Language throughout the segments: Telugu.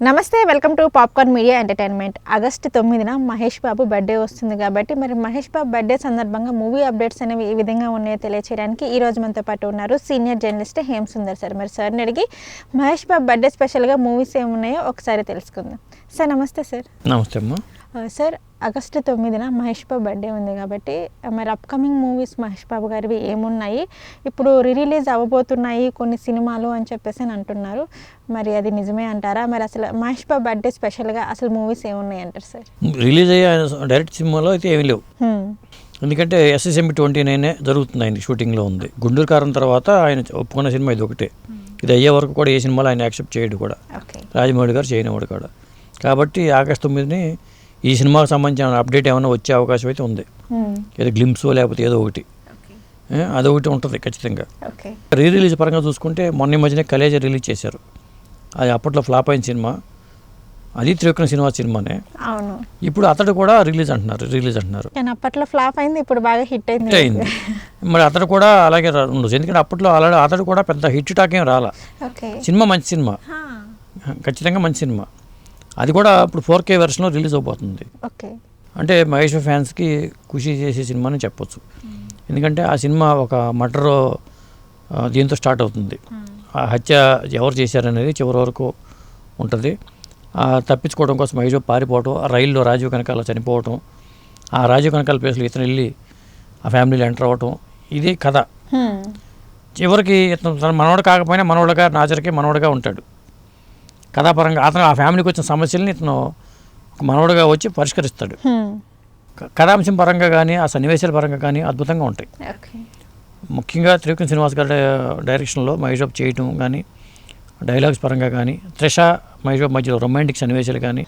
నమస్తే welcome to popcorn media entertainment. August తొమ్మిదిన మహేష్ బాబు బర్త్డే వస్తుంది కాబట్టి మరి మహేష్ బాబు బర్త్డే సందర్భంగా మూవీ అప్డేట్స్ అనేవి ఏ విధంగా ఉన్నాయో తెలియచేయడానికి ఈ రోజు మనతో పాటు ఉన్నారు senior journalist Hem Sundar sir. మరి సార్ని అడిగి మహేష్ బాబు బర్త్డే స్పెషల్గా మూవీస్ ఏమున్నాయో ఒకసారి తెలుసుకుందాం. సార్ నమస్తే సార్. నమస్తే అమ్మా. సార్ ఆగస్టు తొమ్మిదిన మహేష్ బాబు బర్త్డే ఉంది కాబట్టి మరి అప్కమింగ్ మూవీస్ మహేష్ బాబు గారివి ఏమున్నాయి? ఇప్పుడు రిలీజ్ అవ్వబోతున్నాయి కొన్ని సినిమాలు అని చెప్పేసి అని అంటున్నారు. మరి అది నిజమే అంటారా? మరి అసలు మహేష్ బాబు బర్త్డే స్పెషల్గా అసలు మూవీస్ ఏమున్నాయి అంటారు సార్? రిలీజ్ అయ్యే ఆయన డైరెక్ట్ సినిమాలో అయితే ఏమీ లేవు. ఎందుకంటే ఎస్ఎస్ఎంబి ట్వంటీ నైనే జరుగుతుంది ఆయన షూటింగ్లో ఉంది. గుంటూరు కారం తర్వాత ఆయన ఒప్పుకున్న సినిమా ఇది ఒకటే. ఇది అయ్యే వరకు కూడా ఏ సినిమాలో ఆయన యాక్సెప్ట్ చేయడు కూడా. రాజమౌళి గారు చేయనివాడు కూడా. కాబట్టి ఆగస్ట్ తొమ్మిదిని ఈ సినిమాకి సంబంధించిన అప్డేట్ ఏమైనా వచ్చే అవకాశం అయితే ఉంది. ఏదో గ్లిమ్స్ లేకపోతే ఏదో ఒకటి. అదొకటి ఉంటుంది ఖచ్చితంగా. రీ రిలీజ్ పరంగా చూసుకుంటే మొన్న మధ్యనే కలేజ రిలీజ్ చేశారు. అది అప్పట్లో ఫ్లాప్ అయిన సినిమా. అది త్రివిక్రమ్ సినిమా సినిమానే. అవును. ఇప్పుడు అతడు కూడా రిలీజ్ అంటున్నారు రిలీజ్ అంటున్నారు. అప్పట్లో ఫ్లాప్ అయింది ఇప్పుడు బాగా హిట్ అయింది. అయింది. మరి అతడు కూడా అలాగే ఉండొచ్చు. ఎందుకంటే అప్పట్లో అలాగే అతడు కూడా పెద్ద హిట్ టాక్ ఏం రాలా. సినిమా మంచి సినిమా. ఖచ్చితంగా మంచి సినిమా. అది కూడా ఇప్పుడు ఫోర్ కే వెర్షన్లో రిలీజ్ అవబోతుంది. ఓకే. అంటే మహేష్ ఫ్యాన్స్కి ఖుషి చేసే సినిమా అని చెప్పొచ్చు ఎందుకంటే ఆ సినిమా ఒక మర్డర్ దీంతో స్టార్ట్ అవుతుంది. ఆ హత్య ఎవరు చేశారనేది చివరి వరకు ఉంటుంది. ఆ తప్పించుకోవడం కోసం మహేష్ ఆ రైల్లో రాజీవ్ కనకాల చనిపోవటం ఆ రాజీవ్ కనకాల ప్లేస్లో ఇతను వెళ్ళి ఆ ఫ్యామిలీలో ఎంటర్ అవ్వటం ఇది కథ. చివరికి ఇతను తన మనవడు కాకపోయినా మనవడుగా నాజర్కి మనవడుగా ఉంటాడు. కథాపరంగా అతను ఆ ఫ్యామిలీకి వచ్చిన సమస్యల్ని ఇతను ఒక మనవడుగా వచ్చి పరిష్కరిస్తాడు. కథాంశం పరంగా కానీ ఆ సన్నివేశాల పరంగా కానీ అద్భుతంగా ఉంటాయి. ముఖ్యంగా త్రివిక్రమ్ శ్రీనివాస్ గారి డైరెక్షన్లో మహేష్ చేయటం కానీ డైలాగ్స్ పరంగా కానీ త్రిష మహేష్ మధ్యలో రొమాంటిక్ సన్నివేశాలు కానీ.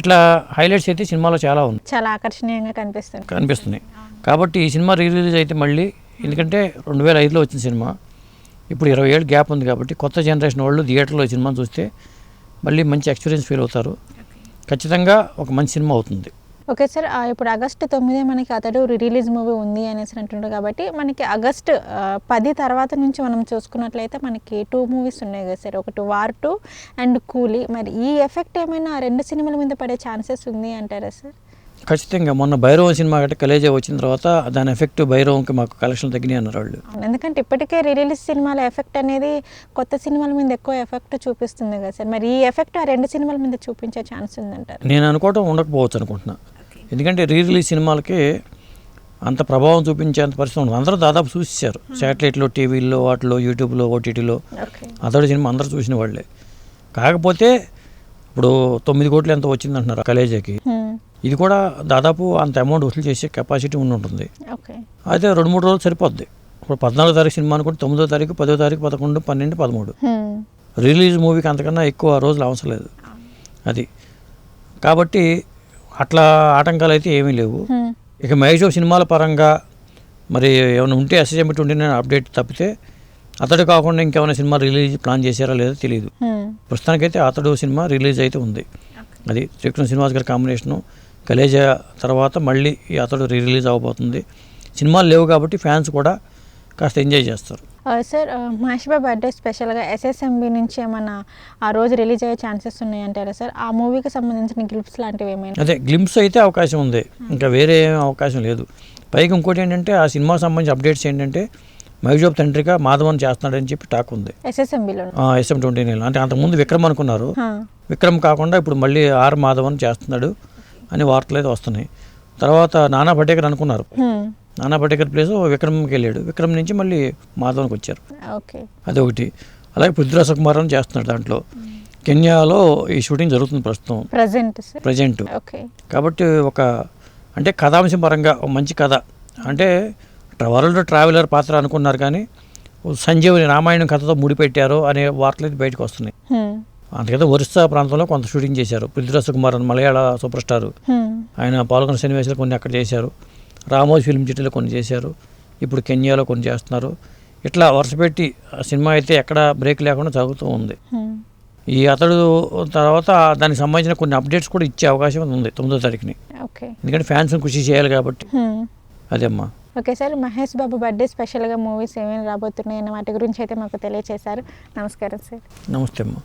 ఇట్లా హైలైట్స్ అయితే సినిమాలో చాలా ఉంది. చాలా ఆకర్షణీయంగా కనిపిస్తుంది. కనిపిస్తున్నాయి కాబట్టి ఈ సినిమా రీ రిలీజ్ అయితే మళ్ళీ ఎందుకంటే రెండు వేల ఐదులో వచ్చిన సినిమా ఇప్పుడు ఇరవై ఏళ్ళు గ్యాప్ ఉంది కాబట్టి కొత్త జనరేషన్ వాళ్ళు థియేటర్లో ఈ సినిమాని చూస్తే మళ్ళీ మంచి ఎక్స్పీరియన్స్ ఫీల్ అవుతారు. ఖచ్చితంగా ఒక మంచి సినిమా అవుతుంది. ఓకే సార్ ఇప్పుడు ఆగస్టు తొమ్మిది మనకి అతడు రిలీజ్ మూవీ ఉంది అనేసి అంటుండ్రు కాబట్టి మనకి ఆగస్ట్ పది తర్వాత నుంచి మనం చూసుకున్నట్లయితే మనకి టూ మూవీస్ ఉన్నాయి కదా సార్. ఒకటి వార్ టూ అండ్ కూలీ. మరి ఈ ఎఫెక్ట్ ఏమైనా ఆ రెండు సినిమాల మీద పడే ఛాన్సెస్ ఉంది అంటారా సార్? ఖచ్చితంగా మొన్న భైరవ సినిమా గట్ట కలేజా వచ్చిన తర్వాత దాని ఎఫెక్ట్ భైరవంకి మాకు కలెక్షన్ తగ్గినాయి అన్నారు వాళ్ళు. ఎందుకంటే ఇప్పటికే రిలీజ్ సినిమాల ఎఫెక్ట్ అనేది కొత్త సినిమాల మీద ఎక్కువ ఎఫెక్ట్ చూపిస్తుంది కదా సార్. మరి ఈ ఎఫెక్ట్ ఆ రెండు సినిమాల మీద చూపించే ఛాన్స్ ఉందంటారు? నేను అనుకోవటం ఉండకపోవచ్చు అనుకుంటున్నా. ఎందుకంటే రీ రిలీజ్ సినిమాలకి అంత ప్రభావం చూపించేంత పరిస్థితి ఉండదు. అందరూ దాదాపు చూసేశారు. శాటిలైట్లో టీవీల్లో వాటిలో యూట్యూబ్లో ఓటీటీలో అతడు సినిమా అందరూ చూసిన వాళ్ళే. కాకపోతే ఇప్పుడు తొమ్మిది కోట్లు ఎంత వచ్చింది అంటున్నారు కలేజాకి ఇది కూడా దాదాపు అంత అమౌంట్ వసూలు చేసే కెపాసిటీ ఉండి ఉంటుంది. అయితే రెండు మూడు రోజులు సరిపోద్ది. ఇప్పుడు పద్నాలుగో తారీఖు సినిమా అనుకుంటే తొమ్మిదో తారీఖు పదో తారీఖు పదకొండు పన్నెండు పదమూడు. రిలీజ్ మూవీకి అంతకన్నా ఎక్కువ రోజులు అవసరం లేదు. అది. కాబట్టి అట్లా ఆటంకాలు అయితే ఏమీ లేవు. ఇక మహేష్ సినిమాల పరంగా మరి ఏమైనా ఉంటే ఎస్ఎస్ఎంబి ట్వంటీ నైన్ అప్డేట్ తప్పితే అతడు కాకుండా ఇంకేమైనా సినిమా రిలీజ్ ప్లాన్ చేశారా లేదో తెలియదు ప్రస్తుతానికైతే అతడు సినిమా రిలీజ్ అయితే ఉంది. అది త్రివిక్రమ్ శ్రీనివాస్ గారి కాంబినేషను కలేజా తర్వాత మళ్ళీ ఈ అతడు రీ రిలీజ్ అవబోతుంది. సినిమాలు లేవు కాబట్టి ఫ్యాన్స్ కూడా కాస్త ఎంజాయ్ చేస్తారు. సార్ మహేష్ బాబు బర్త్డే స్పెషల్గా ఎస్ఎస్ఎంబి నుంచి ఏమన్నా ఆ రోజు రిలీజ్ అయ్యే ఛాన్సెస్ ఉన్నాయంటారా సార్? ఆ మూవీకి సంబంధించిన గ్లిప్స్ లాంటివి ఏమైనా? అదే గ్లిమ్స్ అయితే అవకాశం ఉంది. ఇంకా వేరే అవకాశం లేదు. పైగా ఇంకోటి ఏంటంటే ఆ సినిమాకి సంబంధించిన అప్డేట్స్ ఏంటంటే మహేష్ తండ్రిగా మాధవన్ చేస్తున్నాడని చెప్పి టాక్ ఉంది. ఎస్ఎస్ఎంబిలో ఎస్ఎం ట్వంటీ నైన్ అంటే అంతకుముందు విక్రమ్ అనుకున్నారు విక్రమ్ కాకుండా ఇప్పుడు మళ్ళీ ఆర్ మాధవన్ చేస్తున్నాడు. అని వార్తలు అయితే వస్తున్నాయి. తర్వాత నానా పటేకర్ అనుకున్నారు. నానా పటేకర్ ప్లేస్ విక్రమ్కి వెళ్ళాడు. విక్రమ్ నుంచి మళ్ళీ మాధవన్కి వచ్చారు. ఓకే. అదొకటి అలాగే పృథ్వీరాజ్ కుమార్ అని చేస్తున్నాడు దాంట్లో. కెన్యాలో ఈ షూటింగ్ జరుగుతుంది ప్రస్తుతం. Present present. కాబట్టి ఒక అంటే కథాంశం పరంగా ఒక మంచి కథ. అంటే వరల్డ్ ట్రావెలర్ పాత్ర అనుకున్నారు కానీ సంజీవుని రామాయణం కథతో ముడిపెట్టారు అనే వార్తలు అయితే బయటకు వస్తున్నాయి. అందుకైతే ఒరిస్సా ప్రాంతంలో కొంత షూటింగ్ చేశారు. పృథ్వీరాజ్ కుమార్ అని మలయాళ సూపర్ స్టార్ ఆయన పాల్గొన్న సన్నివేశాలు కొన్ని అక్కడ చేశారు. రామోజీ ఫిల్మ్ సిటీలో కొన్ని చేశారు. ఇప్పుడు కెన్యాలో కొన్ని చేస్తున్నారు. ఇట్లా వరుస పెట్టి ఆ సినిమా అయితే ఎక్కడ బ్రేక్ లేకుండా సాగుతూ ఉంది. ఈ అతడు తర్వాత దానికి సంబంధించిన కొన్ని అప్డేట్స్ కూడా ఇచ్చే అవకాశం ఉంది తొమ్మిదో తారీఖుని. ఓకే. ఎందుకంటే ఫ్యాన్స్ని కృషి చేయాలి కాబట్టి. అదే అమ్మా. Okay sir Mahesh Babu birthday స్పెషల్గా మూవీస్ ఏమైనా రాబోతున్నాయి అన్న వాటి గురించి అయితే మాకు తెలియచేశారు. నమస్కారం సార్. నమస్తే అమ్మా.